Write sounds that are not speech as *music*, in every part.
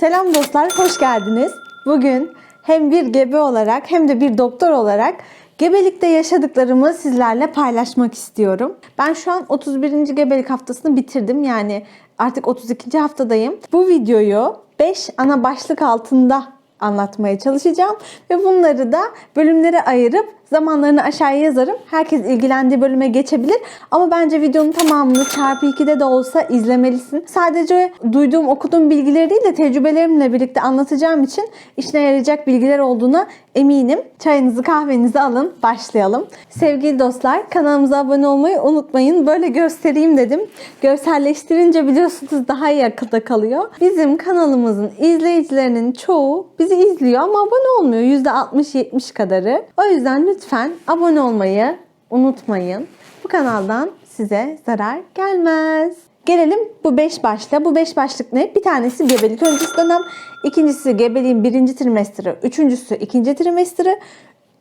Selam dostlar, hoş geldiniz. Bugün hem bir gebe olarak hem de bir doktor olarak gebelikte yaşadıklarımı sizlerle paylaşmak istiyorum. Ben şu an 31. gebelik haftasını bitirdim. Yani artık 32. haftadayım. Bu videoyu 5 ana başlık altında anlatmaya çalışacağım ve bunları da bölümlere ayırıp zamanlarını aşağıya yazarım. Herkes ilgilendiği bölüme geçebilir ama bence videonun tamamını çarpı 2'de de olsa izlemelisin. Sadece duyduğum, okuduğum bilgileri değil de tecrübelerimle birlikte anlatacağım için işine yarayacak bilgiler olduğuna eminim. Çayınızı kahvenizi alın, başlayalım. Sevgili dostlar, kanalımıza abone olmayı unutmayın. Böyle göstereyim dedim. Görselleştirince biliyorsunuz daha iyi akılda kalıyor. Bizim kanalımızın izleyicilerinin çoğu bizi izliyor ama abone olmuyor. %60-70 kadarı. O yüzden lütfen abone olmayı unutmayın. Bu kanaldan size zarar gelmez. Gelelim bu 5 başla. Bu 5 başlık ne? Bir tanesi gebelik öncesi dönem. ikincisi gebeliğin birinci trimestri. Üçüncüsü ikinci trimestri.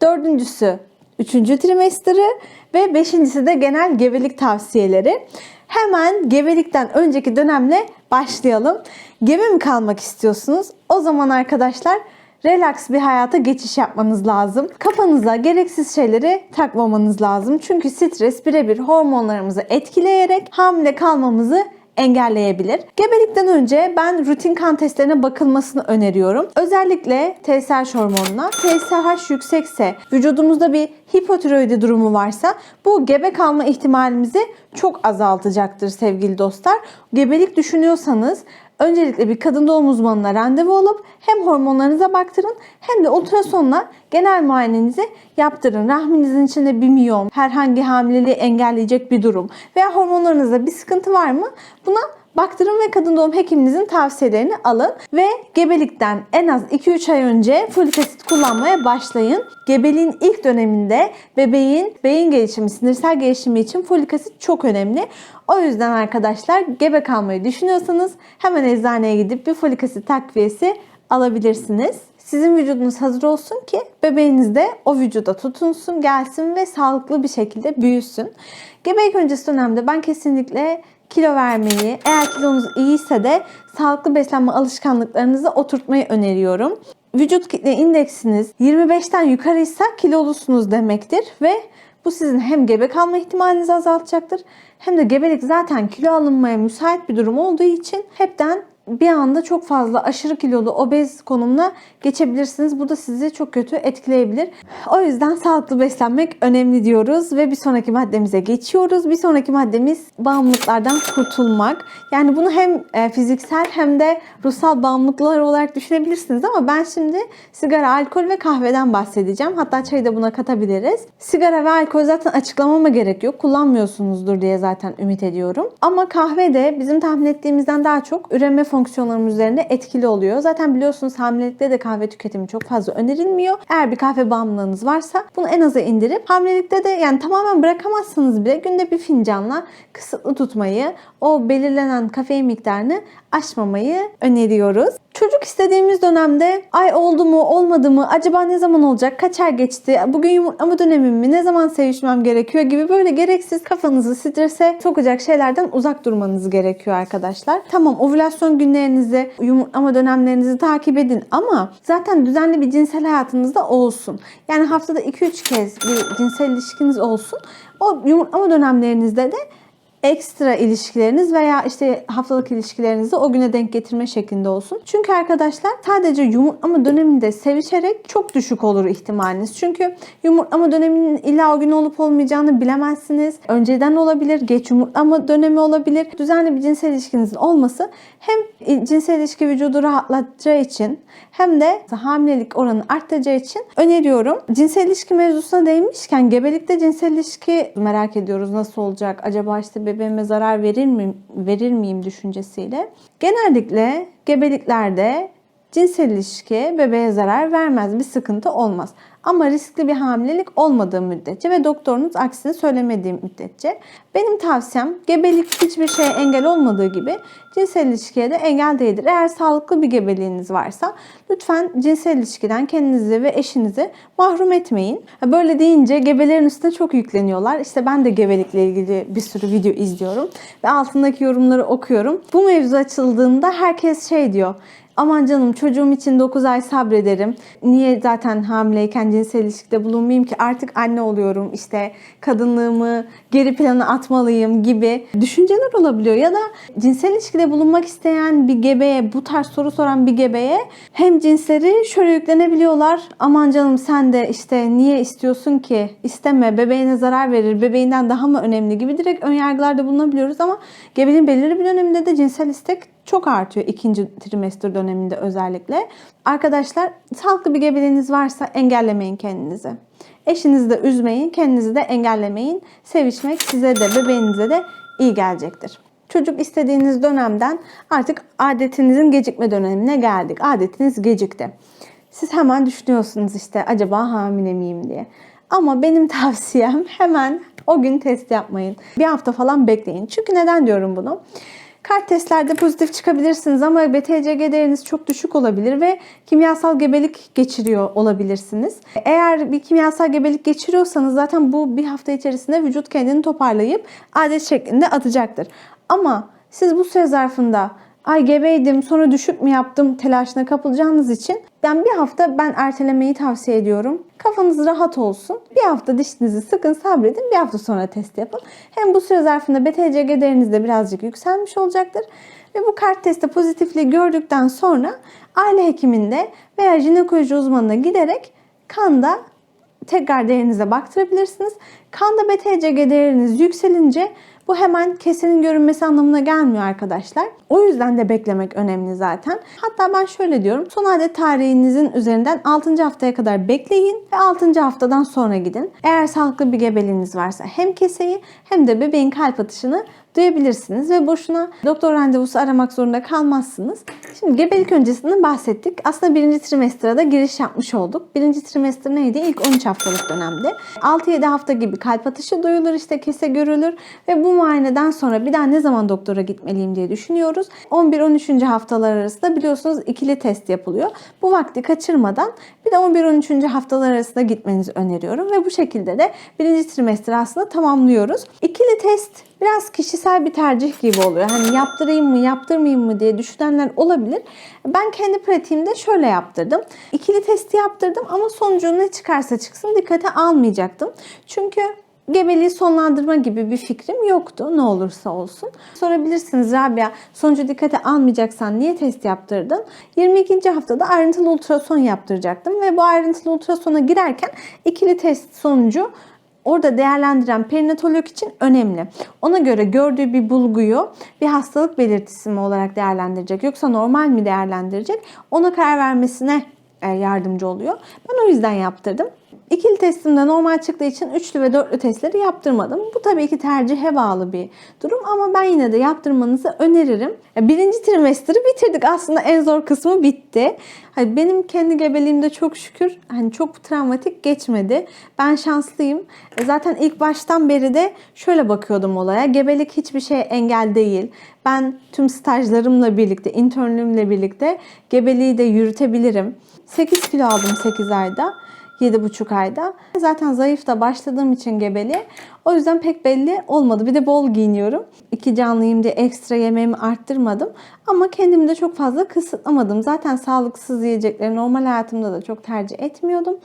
Dördüncüsü üçüncü trimestri. Ve beşincisi de genel gebelik tavsiyeleri. Hemen gebelikten önceki dönemle başlayalım. Gebe mi kalmak istiyorsunuz? O zaman arkadaşlar relax bir hayata geçiş yapmanız lazım. Kafanıza gereksiz şeyleri takmamanız lazım. Çünkü stres birebir hormonlarımızı etkileyerek hamile kalmamızı engelleyebilir. Gebelikten önce ben rutin kan testlerine bakılmasını öneriyorum. Özellikle TSH hormonuna. TSH yüksekse, vücudumuzda bir hipotiroidi durumu varsa bu gebe kalma ihtimalimizi çok azaltacaktır sevgili dostlar. Gebelik düşünüyorsanız Öncelikle bir kadın doğum uzmanına randevu alıp hem hormonlarınıza baktırın hem de ultrasonla genel muayenenizi yaptırın. Rahminizin içinde bir miyom, herhangi hamileliği engelleyecek bir durum veya hormonlarınızda bir sıkıntı var mı? Buna baktırın ve kadın doğum hekiminizin tavsiyelerini alın ve gebelikten en az 2-3 ay önce folik kullanmaya başlayın. Gebeliğin ilk döneminde bebeğin beyin gelişimi, sinirsel gelişimi için folik asit çok önemli. O yüzden arkadaşlar gebe kalmayı düşünüyorsanız hemen eczaneye gidip bir folik asit takviyesi alabilirsiniz. Sizin vücudunuz hazır olsun ki bebeğiniz de o vücuda tutunsun, gelsin ve sağlıklı bir şekilde büyüsün. Gebelik öncesi dönemde ben kesinlikle kilo vermeyi, eğer kilonuz iyiyse de sağlıklı beslenme alışkanlıklarınızı oturtmayı öneriyorum. Vücut kitle indeksiniz 25'ten yukarıysa kilolusunuz demektir ve bu sizin hem gebe kalma ihtimalinizi azaltacaktır hem de gebelik zaten kilo alınmaya müsait bir durum olduğu için hepten bir anda çok fazla aşırı kilolu obez konumuna geçebilirsiniz. Bu da sizi çok kötü etkileyebilir. O yüzden sağlıklı beslenmek önemli diyoruz ve bir sonraki maddemize geçiyoruz. Bir sonraki maddemiz bağımlılıklardan kurtulmak. Yani bunu hem e, fiziksel hem de ruhsal bağımlılıklar olarak düşünebilirsiniz ama ben şimdi sigara, alkol ve kahveden bahsedeceğim. Hatta çayı da buna katabiliriz. Sigara ve alkol zaten açıklamama gerek yok. Kullanmıyorsunuzdur diye zaten ümit ediyorum. Ama kahve de bizim tahmin ettiğimizden daha çok üreme fonksiyonlarımız üzerinde etkili oluyor. Zaten biliyorsunuz hamilelikte de kahve tüketimi çok fazla önerilmiyor. Eğer bir kahve bağımlılığınız varsa bunu en aza indirip hamilelikte de yani tamamen bırakamazsınız bile günde bir fincanla kısıtlı tutmayı, o belirlenen kafein miktarını aşmamayı öneriyoruz. Çocuk istediğimiz dönemde ay oldu mu olmadı mı acaba ne zaman olacak kaç ay geçti bugün yumurtlama dönemim mi ne zaman sevişmem gerekiyor gibi böyle gereksiz kafanızı strese sokacak şeylerden uzak durmanız gerekiyor arkadaşlar. Tamam ovülasyon günlerinizi yumurtlama dönemlerinizi takip edin ama zaten düzenli bir cinsel hayatınızda olsun. Yani haftada 2-3 kez bir cinsel ilişkiniz olsun. O yumurtlama dönemlerinizde de ekstra ilişkileriniz veya işte haftalık ilişkilerinizi o güne denk getirme şeklinde olsun. Çünkü arkadaşlar sadece yumurtlama döneminde sevişerek çok düşük olur ihtimaliniz. Çünkü yumurtlama döneminin illa o gün olup olmayacağını bilemezsiniz. Önceden olabilir, geç yumurtlama dönemi olabilir. Düzenli bir cinsel ilişkinizin olması hem cinsel ilişki vücudu rahatlatacağı için hem de hamilelik oranı artacağı için öneriyorum. Cinsel ilişki mevzusuna değinmişken gebelikte cinsel ilişki merak ediyoruz nasıl olacak? Acaba işte bebeğime zarar verir mi verir miyim düşüncesiyle. Genellikle gebeliklerde cinsel ilişki bebeğe zarar vermez, bir sıkıntı olmaz. Ama riskli bir hamilelik olmadığı müddetçe ve doktorunuz aksini söylemediği müddetçe benim tavsiyem gebelik hiçbir şeye engel olmadığı gibi cinsel ilişkiye de engel değildir. Eğer sağlıklı bir gebeliğiniz varsa lütfen cinsel ilişkiden kendinizi ve eşinizi mahrum etmeyin. Böyle deyince gebelerin üstüne çok yükleniyorlar. İşte ben de gebelikle ilgili bir sürü video izliyorum ve altındaki yorumları okuyorum. Bu mevzu açıldığında herkes şey diyor aman canım çocuğum için 9 ay sabrederim. Niye zaten hamileyken cinsel ilişkide bulunmayayım ki artık anne oluyorum işte kadınlığımı geri plana atmalıyım gibi düşünceler olabiliyor. Ya da cinsel ilişkide bulunmak isteyen bir gebeye bu tarz soru soran bir gebeye hem cinsleri şöyle yüklenebiliyorlar. Aman canım sen de işte niye istiyorsun ki isteme bebeğine zarar verir bebeğinden daha mı önemli gibi direkt önyargılarda bulunabiliyoruz ama gebeliğin belirli bir döneminde de cinsel istek çok artıyor ikinci trimester döneminde özellikle. Arkadaşlar sağlıklı bir gebeliğiniz varsa engellemeyin kendinizi. Eşinizi de üzmeyin, kendinizi de engellemeyin. Sevişmek size de bebeğinize de iyi gelecektir. Çocuk istediğiniz dönemden artık adetinizin gecikme dönemine geldik. Adetiniz gecikti. Siz hemen düşünüyorsunuz işte acaba hamile miyim diye. Ama benim *laughs* tavsiyem hemen o gün test yapmayın. Bir hafta falan bekleyin. Çünkü neden diyorum bunu? Kart testlerde pozitif çıkabilirsiniz ama BTCG değeriniz çok düşük olabilir ve kimyasal gebelik geçiriyor olabilirsiniz. Eğer bir kimyasal gebelik geçiriyorsanız zaten bu bir hafta içerisinde vücut kendini toparlayıp adet şeklinde atacaktır. Ama siz bu süre zarfında ay gebeydim sonra düşük mü yaptım telaşına kapılacağınız için ben bir hafta ben ertelemeyi tavsiye ediyorum. Kafanız rahat olsun. Bir hafta dişinizi sıkın sabredin. Bir hafta sonra test yapın. Hem bu süre zarfında BTCG değeriniz de birazcık yükselmiş olacaktır. Ve bu kart testi pozitifliği gördükten sonra aile hekiminde veya jinekoloji uzmanına giderek kanda tekrar değerinize baktırabilirsiniz. Kanda BTCG değeriniz yükselince bu hemen kesenin görünmesi anlamına gelmiyor arkadaşlar. O yüzden de beklemek önemli zaten. Hatta ben şöyle diyorum. Son adet tarihinizin üzerinden 6. haftaya kadar bekleyin ve 6. haftadan sonra gidin. Eğer sağlıklı bir gebeliğiniz varsa hem keseyi hem de bebeğin kalp atışını duyabilirsiniz ve boşuna doktor randevusu aramak zorunda kalmazsınız. Şimdi gebelik öncesinden bahsettik. Aslında birinci trimestra da giriş yapmış olduk. Birinci trimester neydi? İlk 13 haftalık dönemde. 6-7 hafta gibi kalp atışı duyulur işte kese görülür ve bu muayeneden sonra bir daha ne zaman doktora gitmeliyim diye düşünüyoruz. 11-13. haftalar arasında biliyorsunuz ikili test yapılıyor. Bu vakti kaçırmadan bir de 11-13. haftalar arasında gitmenizi öneriyorum ve bu şekilde de birinci trimester aslında tamamlıyoruz. İkili test biraz kişisel bir tercih gibi oluyor. Hani yaptırayım mı, yaptırmayayım mı diye düşünenler olabilir. Ben kendi pratiğimde şöyle yaptırdım. İkili testi yaptırdım ama sonucu ne çıkarsa çıksın dikkate almayacaktım. Çünkü gebeliği sonlandırma gibi bir fikrim yoktu ne olursa olsun. Sorabilirsiniz Rabia sonucu dikkate almayacaksan niye test yaptırdın? 22. haftada ayrıntılı ultrason yaptıracaktım ve bu ayrıntılı ultrasona girerken ikili test sonucu orada değerlendiren perinatolog için önemli. Ona göre gördüğü bir bulguyu bir hastalık belirtisi mi olarak değerlendirecek yoksa normal mi değerlendirecek ona karar vermesine e, yardımcı oluyor. Ben o yüzden yaptırdım. İkili testimde normal çıktığı için üçlü ve dörtlü testleri yaptırmadım. Bu tabii ki tercihe bağlı bir durum ama ben yine de yaptırmanızı öneririm. Birinci trimesteri bitirdik. Aslında en zor kısmı bitti. Hani benim kendi gebeliğimde çok şükür hani çok travmatik geçmedi. Ben şanslıyım. E, Zaten ilk baştan beri de şöyle bakıyordum olaya. Gebelik hiçbir şey engel değil. Ben tüm stajlarımla birlikte, internlüğümle birlikte gebeliği de yürütebilirim. 8 kilo aldım 8 ayda. 7,5 ayda. Zaten zayıf da başladığım için gebeliğe o yüzden pek belli olmadı. Bir de bol giyiniyorum. İki canlıyım diye ekstra yemeğimi arttırmadım. Ama kendimi de çok fazla kısıtlamadım. Zaten sağlıksız yiyecekleri normal hayatımda da çok tercih etmiyordum.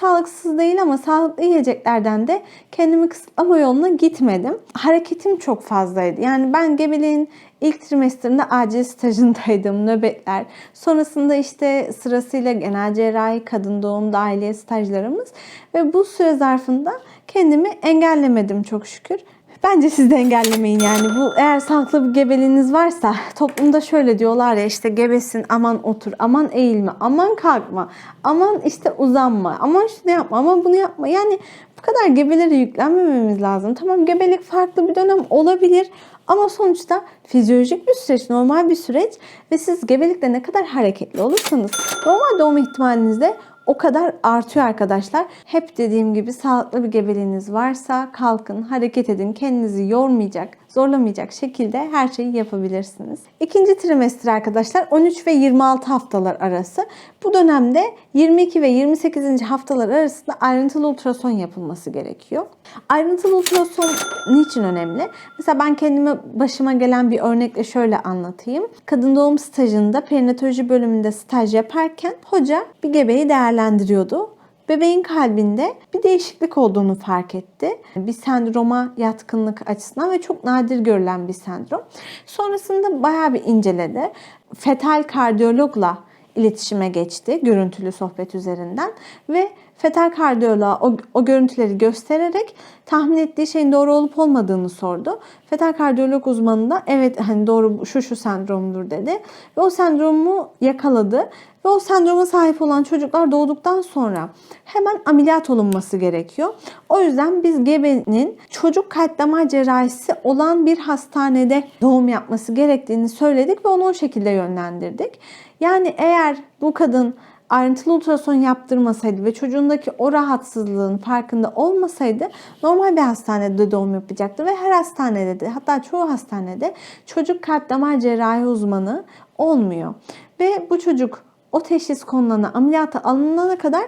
Sağlıksız değil ama sağlıklı yiyeceklerden de kendimi kısıtlama yoluna gitmedim. Hareketim çok fazlaydı. Yani ben gebeliğin İlk trimestrinde acil stajındaydım, *laughs* nöbetler. Sonrasında işte sırasıyla genel cerrahi, kadın doğum, dahiliye stajlarımız. Ve bu süre zarfında kendimi engellemedim çok şükür. Bence siz de engellemeyin yani. Bu eğer sağlıklı bir gebeliğiniz varsa toplumda şöyle diyorlar ya işte gebesin aman otur, aman eğilme, aman kalkma, aman işte uzanma, aman şunu yapma, aman bunu yapma. Yani bu kadar gebelere yüklenmememiz lazım. Tamam gebelik farklı bir dönem olabilir ama sonuçta fizyolojik bir süreç, normal bir süreç ve siz gebelikte ne kadar hareketli olursanız normal doğum ihtimaliniz de o kadar artıyor arkadaşlar. Hep dediğim gibi sağlıklı bir gebeliğiniz varsa kalkın, hareket edin, kendinizi yormayacak, zorlamayacak şekilde her şeyi yapabilirsiniz. İkinci trimester arkadaşlar 13 ve 26 haftalar arası. Bu dönemde 22 ve 28. haftalar arasında ayrıntılı ultrason yapılması gerekiyor. Ayrıntılı ultrason niçin önemli? Mesela ben kendime başıma gelen bir örnekle şöyle anlatayım. Kadın doğum stajında perinatoloji bölümünde staj yaparken hoca bir gebeyi değerlendiriyordu. Bebeğin kalbinde bir değişiklik olduğunu fark etti. Bir sendroma yatkınlık açısından ve çok nadir görülen bir sendrom. Sonrasında bayağı bir inceledi. Fetal kardiyologla iletişime geçti görüntülü sohbet üzerinden ve fetal kardiyoloğa o, o görüntüleri göstererek tahmin ettiği şeyin doğru olup olmadığını sordu. Fetal kardiyolog uzmanı da evet hani doğru şu şu sendromdur dedi ve o sendromu yakaladı ve o sendroma sahip olan çocuklar doğduktan sonra hemen ameliyat olunması gerekiyor. O yüzden biz gebenin çocuk kalp damar cerrahisi olan bir hastanede doğum yapması gerektiğini söyledik ve onu o şekilde yönlendirdik. Yani eğer bu kadın ayrıntılı ultrason yaptırmasaydı ve çocuğundaki o rahatsızlığın farkında olmasaydı normal bir hastanede doğum yapacaktı ve her hastanede de hatta çoğu hastanede çocuk kalp damar cerrahi uzmanı olmuyor. Ve bu çocuk o teşhis konulana, ameliyata alınana kadar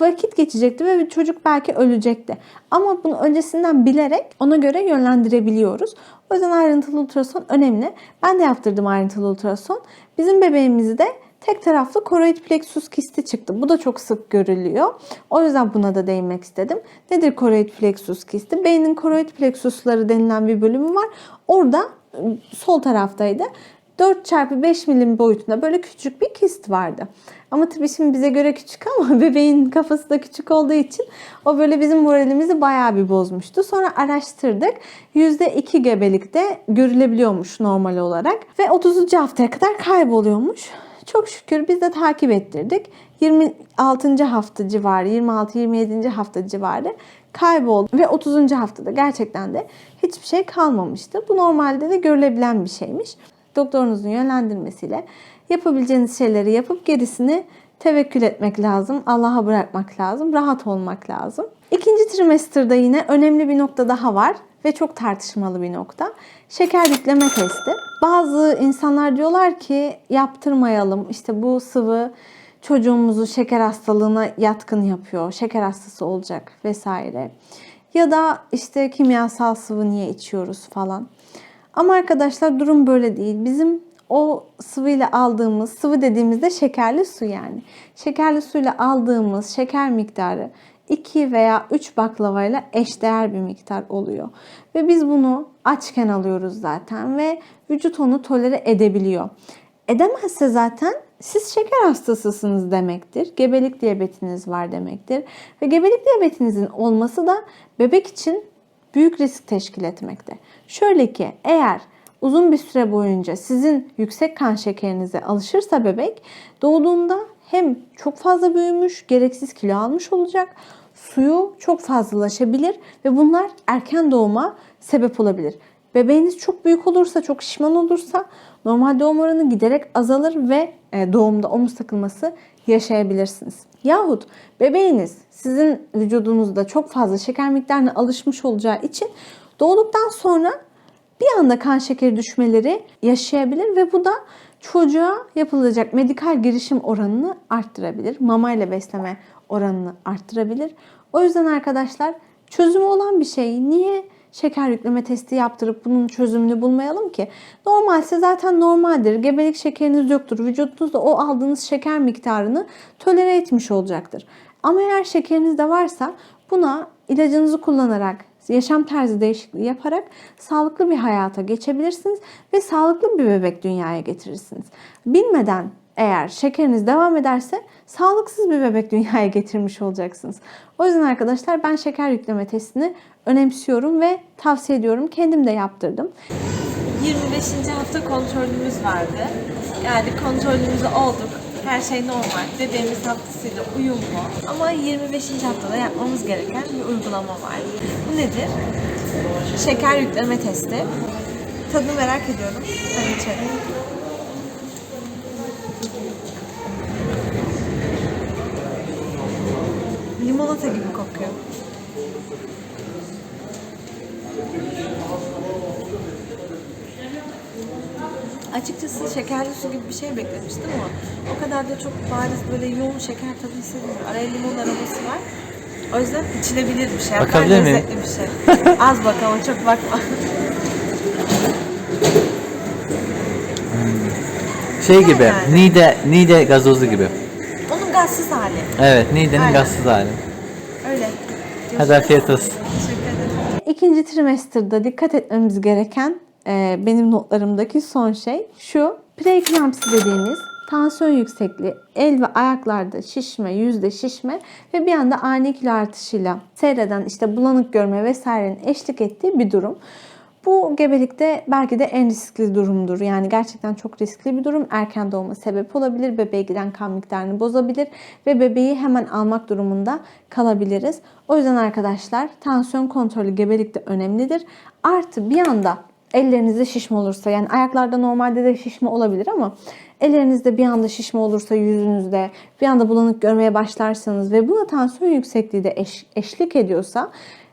vakit geçecekti ve çocuk belki ölecekti. Ama bunu öncesinden bilerek ona göre yönlendirebiliyoruz. O yüzden ayrıntılı ultrason önemli. Ben de yaptırdım ayrıntılı ultrason. Bizim bebeğimizde tek taraflı koroid plexus kisti çıktı. Bu da çok sık görülüyor. O yüzden buna da değinmek istedim. Nedir koroid plexus kisti? Beynin koroid plexusları denilen bir bölümü var. Orada ıı, sol taraftaydı. 4 çarpı 5 milim boyutunda böyle küçük bir kist vardı. Ama tabii şimdi bize göre küçük ama *laughs* bebeğin kafası da küçük olduğu için o böyle bizim moralimizi bayağı bir bozmuştu. Sonra araştırdık. %2 gebelikte görülebiliyormuş normal olarak ve 30. haftaya kadar kayboluyormuş. Çok şükür biz de takip ettirdik. 26. hafta civarı, 26-27. hafta civarı kayboldu ve 30. haftada gerçekten de hiçbir şey kalmamıştı. Bu normalde de görülebilen bir şeymiş. Doktorunuzun yönlendirmesiyle yapabileceğiniz şeyleri yapıp gerisini tevekkül etmek lazım. Allah'a bırakmak lazım. Rahat olmak lazım. İkinci trimesterda yine önemli bir nokta daha var ve çok tartışmalı bir nokta. Şeker yükleme testi. Bazı insanlar diyorlar ki yaptırmayalım. İşte bu sıvı çocuğumuzu şeker hastalığına yatkın yapıyor. Şeker hastası olacak vesaire. Ya da işte kimyasal sıvı niye içiyoruz falan. Ama arkadaşlar durum böyle değil. Bizim o sıvıyla aldığımız, sıvı dediğimizde şekerli su yani. Şekerli suyla aldığımız şeker miktarı 2 veya 3 baklavayla eşdeğer bir miktar oluyor. Ve biz bunu açken alıyoruz zaten ve vücut onu tolere edebiliyor. Edemezse zaten siz şeker hastasısınız demektir. Gebelik diyabetiniz var demektir. Ve gebelik diyabetinizin olması da bebek için büyük risk teşkil etmekte. Şöyle ki eğer uzun bir süre boyunca sizin yüksek kan şekerinize alışırsa bebek doğduğunda hem çok fazla büyümüş, gereksiz kilo almış olacak, suyu çok fazlalaşabilir ve bunlar erken doğuma sebep olabilir. Bebeğiniz çok büyük olursa, çok şişman olursa normal doğum oranı giderek azalır ve e, doğumda omuz takılması yaşayabilirsiniz. Yahut bebeğiniz sizin vücudunuzda çok fazla şeker miktarına alışmış olacağı için doğduktan sonra bir anda kan şekeri düşmeleri yaşayabilir ve bu da çocuğa yapılacak medikal girişim oranını arttırabilir. Mama ile besleme oranını arttırabilir. O yüzden arkadaşlar çözümü olan bir şey. Niye şeker yükleme testi yaptırıp bunun çözümünü bulmayalım ki? Normalse zaten normaldir. Gebelik şekeriniz yoktur. Vücudunuzda o aldığınız şeker miktarını tolere etmiş olacaktır. Ama eğer şekeriniz de varsa buna ilacınızı kullanarak, yaşam tarzı değişikliği yaparak sağlıklı bir hayata geçebilirsiniz ve sağlıklı bir bebek dünyaya getirirsiniz. Bilmeden eğer şekeriniz devam ederse sağlıksız bir bebek dünyaya getirmiş olacaksınız. O yüzden arkadaşlar ben şeker yükleme testini önemsiyorum ve tavsiye ediyorum. Kendim de yaptırdım. 25. hafta kontrolümüz vardı. Yani kontrolümüzü olduk. Her şey normal. Bebeğimiz haftasıyla uyumlu. Ama 25. haftada yapmamız gereken bir uygulama var. Bu nedir? Şeker yükleme testi. Tadını merak ediyorum. Hadi içelim. Limonata gibi kokuyor. Açıkçası şekerli su gibi bir şey beklemiştim ama o kadar da çok bariz böyle yoğun şeker tadı hissedilmiyor. Araya limon aroması var. O yüzden içilebilir bir şey. Bakabilir miyim? lezzetli bir şey. *laughs* Az bak ama çok bakma. Şey gibi. Nide, Nide gazozu gibi. Gazsız hali. Evet, Nide'nin Aynen. gazsız hali. Öyle. Hadi afiyet olsun. Teşekkür ederim. İkinci trimester'da dikkat etmemiz gereken e, benim notlarımdaki son şey şu. Preeklamsi dediğimiz tansiyon yüksekliği, el ve ayaklarda şişme, yüzde şişme ve bir anda ani kilo artışıyla seyreden işte bulanık görme vesairenin eşlik ettiği bir durum. Bu gebelikte belki de en riskli durumdur. Yani gerçekten çok riskli bir durum. Erken doğuma sebep olabilir. Bebeğe giden kan miktarını bozabilir ve bebeği hemen almak durumunda kalabiliriz. O yüzden arkadaşlar tansiyon kontrolü gebelikte önemlidir. Artı bir anda ellerinizde şişme olursa yani ayaklarda normalde de şişme olabilir ama ellerinizde bir anda şişme olursa yüzünüzde bir anda bulanık görmeye başlarsanız ve buna tansiyon yüksekliği de eş- eşlik ediyorsa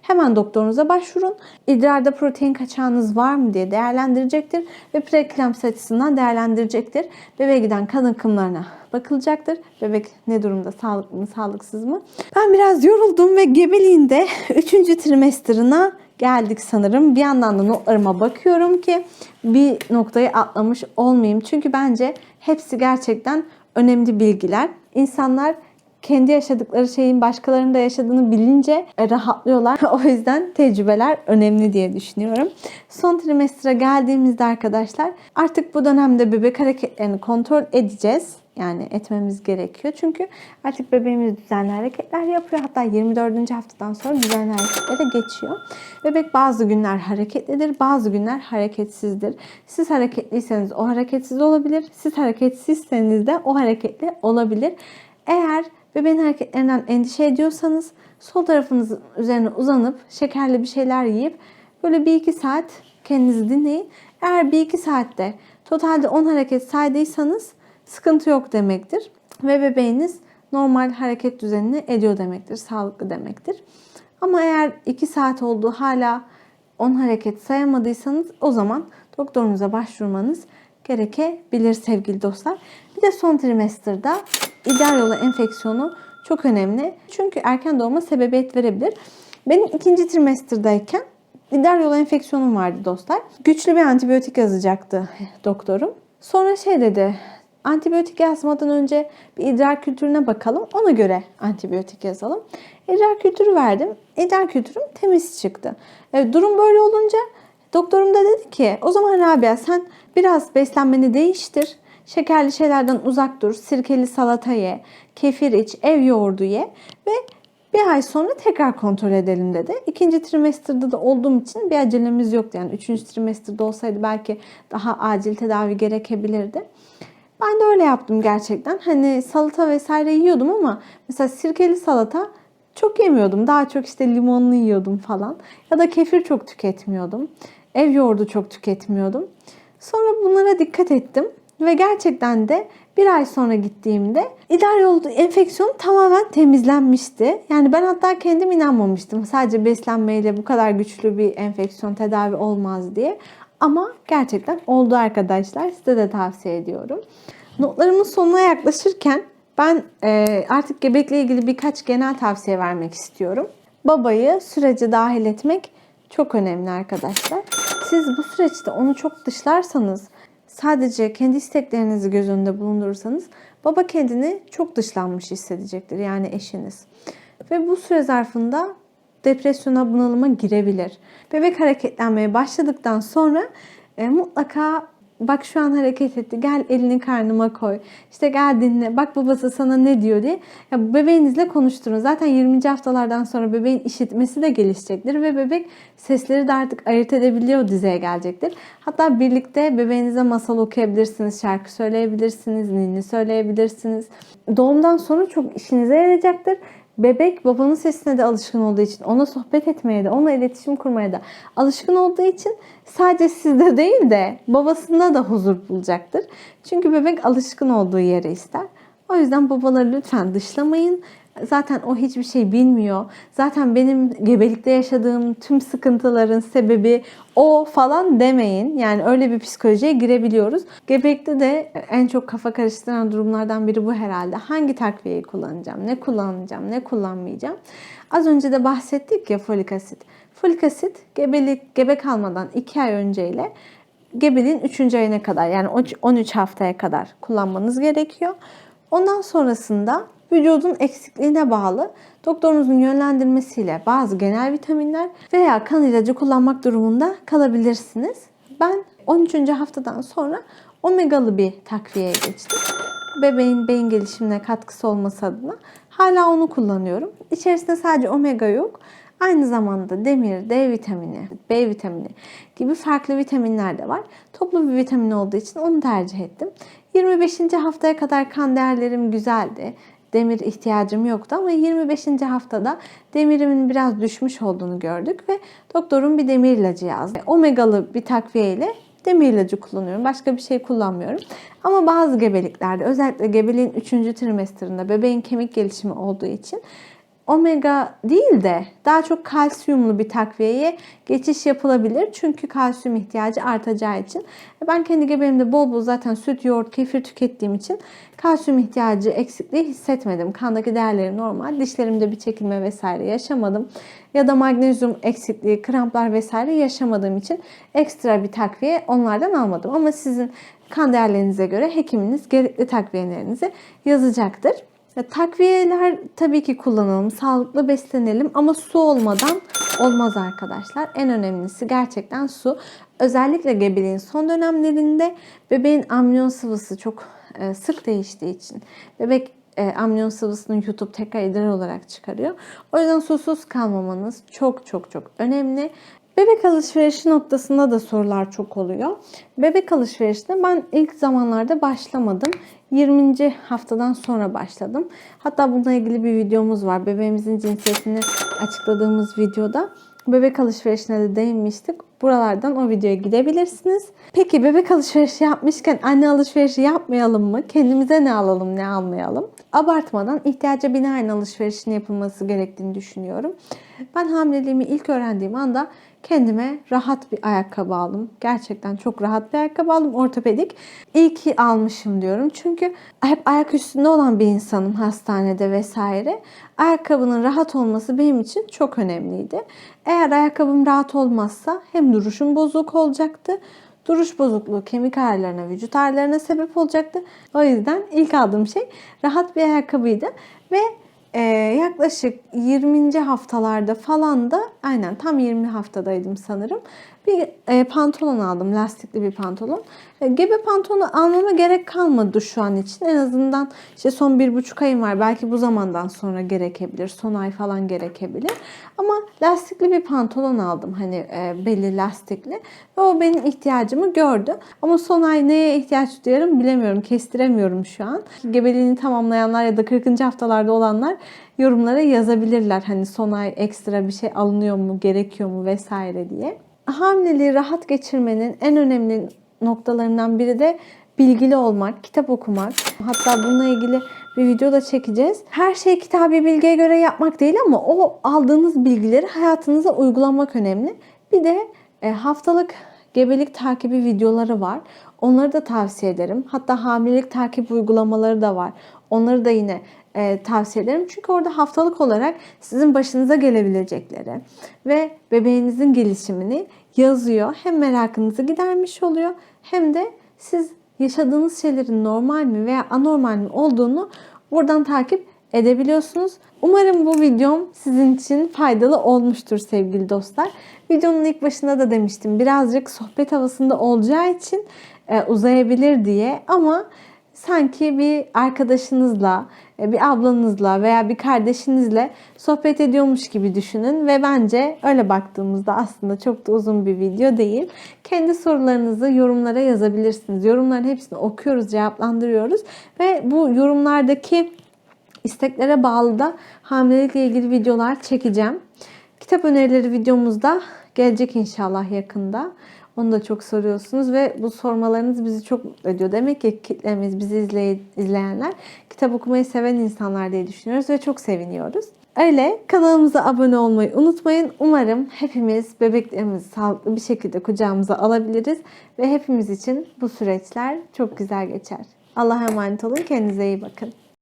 Hemen doktorunuza başvurun. İdrarda protein kaçağınız var mı diye değerlendirecektir ve preeklamsi açısından değerlendirecektir. Bebeğe giden kan akımlarına bakılacaktır. Bebek ne durumda, sağlıklı mı, sağlıksız mı? Ben biraz yoruldum ve gebeliğinde *laughs* 3. trimesterına geldik sanırım. Bir yandan da notlarıma bakıyorum ki bir noktayı atlamış olmayayım. Çünkü bence hepsi gerçekten önemli bilgiler. İnsanlar kendi yaşadıkları şeyin başkalarının da yaşadığını bilince e, rahatlıyorlar. *laughs* o yüzden tecrübeler önemli diye düşünüyorum. Son trimestre geldiğimizde arkadaşlar artık bu dönemde bebek hareketlerini kontrol edeceğiz. Yani etmemiz gerekiyor. Çünkü artık bebeğimiz düzenli hareketler yapıyor. Hatta 24. haftadan sonra düzenli hareketlere geçiyor. Bebek bazı günler hareketlidir, bazı günler hareketsizdir. Siz hareketliyseniz o hareketsiz olabilir. Siz hareketsizseniz de o hareketli olabilir. Eğer bebeğin hareketlerinden endişe ediyorsanız sol tarafınızın üzerine uzanıp şekerli bir şeyler yiyip böyle bir iki saat kendinizi dinleyin. Eğer bir iki saatte totalde 10 hareket saydıysanız sıkıntı yok demektir. Ve bebeğiniz normal hareket düzenini ediyor demektir. Sağlıklı demektir. Ama eğer 2 saat oldu hala 10 hareket sayamadıysanız o zaman doktorunuza başvurmanız gerekebilir sevgili dostlar. Bir de son trimesterda idrar yolu enfeksiyonu çok önemli. Çünkü erken doğuma sebebiyet verebilir. Benim ikinci trimesterdayken idrar yolu enfeksiyonum vardı dostlar. Güçlü bir antibiyotik yazacaktı doktorum. Sonra şey dedi, antibiyotik yazmadan önce bir idrar kültürüne bakalım. Ona göre antibiyotik yazalım. İdrar kültürü verdim. İdrar kültürüm temiz çıktı. E, durum böyle olunca doktorum da dedi ki o zaman Rabia sen biraz beslenmeni değiştir. Şekerli şeylerden uzak dur. Sirkeli salata ye. Kefir iç. Ev yoğurdu ye. Ve bir ay sonra tekrar kontrol edelim dedi. İkinci trimesterda da olduğum için bir acelemiz yoktu. Yani üçüncü trimesterda olsaydı belki daha acil tedavi gerekebilirdi. Ben de öyle yaptım gerçekten. Hani salata vesaire yiyordum ama mesela sirkeli salata çok yemiyordum. Daha çok işte limonlu yiyordum falan. Ya da kefir çok tüketmiyordum. Ev yoğurdu çok tüketmiyordum. Sonra bunlara dikkat ettim. Ve gerçekten de bir ay sonra gittiğimde idrar yolu enfeksiyonu tamamen temizlenmişti. Yani ben hatta kendim inanmamıştım. Sadece beslenmeyle bu kadar güçlü bir enfeksiyon tedavi olmaz diye. Ama gerçekten oldu arkadaşlar. Size de tavsiye ediyorum. Notlarımın sonuna yaklaşırken ben e, artık gebelikle ilgili birkaç genel tavsiye vermek istiyorum. Babayı sürece dahil etmek çok önemli arkadaşlar. Siz bu süreçte onu çok dışlarsanız, sadece kendi isteklerinizi göz önünde bulundurursanız baba kendini çok dışlanmış hissedecektir yani eşiniz. Ve bu süre zarfında depresyona, bunalıma girebilir. Bebek hareketlenmeye başladıktan sonra e, mutlaka bak şu an hareket etti gel elini karnıma koy. İşte gel dinle bak babası sana ne diyor diye. Ya bebeğinizle konuşturun. Zaten 20. haftalardan sonra bebeğin işitmesi de gelişecektir ve bebek sesleri de artık ayırt edebiliyor dizeye gelecektir. Hatta birlikte bebeğinize masal okuyabilirsiniz, şarkı söyleyebilirsiniz, ninni söyleyebilirsiniz. Doğumdan sonra çok işinize yarayacaktır. Bebek babanın sesine de alışkın olduğu için, ona sohbet etmeye de, onunla iletişim kurmaya da alışkın olduğu için sadece sizde *laughs* değil de babasında da huzur bulacaktır. Çünkü bebek alışkın olduğu yeri ister. O yüzden babaları lütfen dışlamayın. Zaten o hiçbir şey bilmiyor. Zaten benim gebelikte yaşadığım tüm sıkıntıların sebebi o falan demeyin. Yani öyle bir psikolojiye girebiliyoruz. Gebelikte de en çok kafa karıştıran durumlardan biri bu herhalde. Hangi takviyeyi kullanacağım, ne kullanacağım, ne kullanmayacağım. Az önce de bahsettik ya folik asit. Folik asit gebelik, gebe kalmadan 2 ay önceyle gebeliğin 3. ayına kadar yani 13 haftaya kadar kullanmanız gerekiyor. Ondan sonrasında vücudun eksikliğine bağlı doktorunuzun yönlendirmesiyle bazı genel vitaminler veya kan ilacı kullanmak durumunda kalabilirsiniz. Ben 13. haftadan sonra omegalı bir takviyeye geçtim. Bebeğin beyin gelişimine katkısı olması adına hala onu kullanıyorum. İçerisinde sadece omega yok. Aynı zamanda demir, D vitamini, B vitamini gibi farklı vitaminler de var. Toplu bir vitamin olduğu için onu tercih ettim. 25. haftaya kadar kan değerlerim güzeldi. Demir ihtiyacım yoktu ama 25. haftada demirimin biraz düşmüş olduğunu gördük ve doktorum bir demir ilacı yazdı. Omegalı bir takviye ile demir ilacı kullanıyorum. Başka bir şey kullanmıyorum. Ama bazı gebeliklerde özellikle gebeliğin 3. trimesterında bebeğin kemik gelişimi olduğu için omega değil de daha çok kalsiyumlu bir takviyeye geçiş yapılabilir. Çünkü kalsiyum ihtiyacı artacağı için. Ben kendi gebeliğimde bol bol zaten süt, yoğurt, kefir tükettiğim için kalsiyum ihtiyacı eksikliği hissetmedim. Kandaki değerleri normal. Dişlerimde bir çekilme vesaire yaşamadım. Ya da magnezyum eksikliği, kramplar vesaire yaşamadığım için ekstra bir takviye onlardan almadım. Ama sizin kan değerlerinize göre hekiminiz gerekli takviyelerinizi yazacaktır. Ya, takviyeler tabii ki kullanalım, sağlıklı beslenelim ama su olmadan olmaz arkadaşlar. En önemlisi gerçekten su. Özellikle gebeliğin son dönemlerinde bebeğin amniyon sıvısı çok e, sık değiştiği için bebek e, amniyon sıvısını YouTube tekrar idrar olarak çıkarıyor. O yüzden susuz kalmamanız çok çok çok önemli. Bebek alışverişi noktasında da sorular çok oluyor. Bebek alışverişine ben ilk zamanlarda başlamadım. 20. haftadan sonra başladım. Hatta bununla ilgili bir videomuz var. Bebeğimizin cinsiyetini açıkladığımız videoda bebek alışverişine de değinmiştik. Buralardan o videoya gidebilirsiniz. Peki bebek alışverişi yapmışken anne alışverişi yapmayalım mı? Kendimize ne alalım ne almayalım? Abartmadan ihtiyaca binaen alışverişin yapılması gerektiğini düşünüyorum. Ben hamileliğimi ilk öğrendiğim anda kendime rahat bir ayakkabı aldım. Gerçekten çok rahat bir ayakkabı aldım. Ortopedik. İyi ki almışım diyorum. Çünkü hep ayak üstünde olan bir insanım hastanede vesaire. Ayakkabının rahat olması benim için çok önemliydi. Eğer ayakkabım rahat olmazsa hem duruşum bozuk olacaktı. Duruş bozukluğu kemik ağrılarına, vücut ağrılarına sebep olacaktı. O yüzden ilk aldığım şey rahat bir ayakkabıydı. Ve ee, yaklaşık 20. haftalarda falan da aynen tam 20 haftadaydım sanırım. Bir e, pantolon aldım. Lastikli bir pantolon. E, gebe pantolonu almama gerek kalmadı şu an için. En azından işte son bir buçuk ayım var. Belki bu zamandan sonra gerekebilir. Son ay falan gerekebilir. Ama lastikli bir pantolon aldım. Hani e, belli lastikli. Ve o benim ihtiyacımı gördü. Ama son ay neye ihtiyaç duyarım bilemiyorum. Kestiremiyorum şu an. Gebeliğini tamamlayanlar ya da 40. haftalarda olanlar yorumlara yazabilirler. Hani son ay ekstra bir şey alınıyor mu, gerekiyor mu vesaire diye. Hamileliği rahat geçirmenin en önemli noktalarından biri de bilgili olmak, kitap okumak. Hatta bununla ilgili bir video da çekeceğiz. Her şeyi kitabi bilgiye göre yapmak değil ama o aldığınız bilgileri hayatınıza uygulamak önemli. Bir de e, haftalık gebelik takibi videoları var. Onları da tavsiye ederim. Hatta hamilelik takip uygulamaları da var. Onları da yine e, tavsiye ederim. Çünkü orada haftalık olarak sizin başınıza gelebilecekleri ve bebeğinizin gelişimini yazıyor. Hem merakınızı gidermiş oluyor hem de siz yaşadığınız şeylerin normal mi veya anormal mi olduğunu buradan takip edebiliyorsunuz. Umarım bu videom sizin için faydalı olmuştur sevgili dostlar. Videonun ilk başında da demiştim birazcık sohbet havasında olacağı için e, uzayabilir diye ama sanki bir arkadaşınızla, e, bir ablanızla veya bir kardeşinizle sohbet ediyormuş gibi düşünün ve bence öyle baktığımızda aslında çok da uzun bir video değil. Kendi sorularınızı yorumlara yazabilirsiniz. Yorumların hepsini okuyoruz, cevaplandırıyoruz ve bu yorumlardaki isteklere bağlı da hamilelikle ilgili videolar çekeceğim. Kitap önerileri videomuzda Gelecek inşallah yakında. Onu da çok soruyorsunuz ve bu sormalarınız bizi çok mutlu ediyor. Demek ki kitlemiz, bizi izley- izleyenler kitap okumayı seven insanlar diye düşünüyoruz ve çok seviniyoruz. Öyle kanalımıza abone olmayı unutmayın. Umarım hepimiz bebeklerimizi sağlıklı bir şekilde kucağımıza alabiliriz ve hepimiz için bu süreçler çok güzel geçer. Allah'a emanet olun. Kendinize iyi bakın.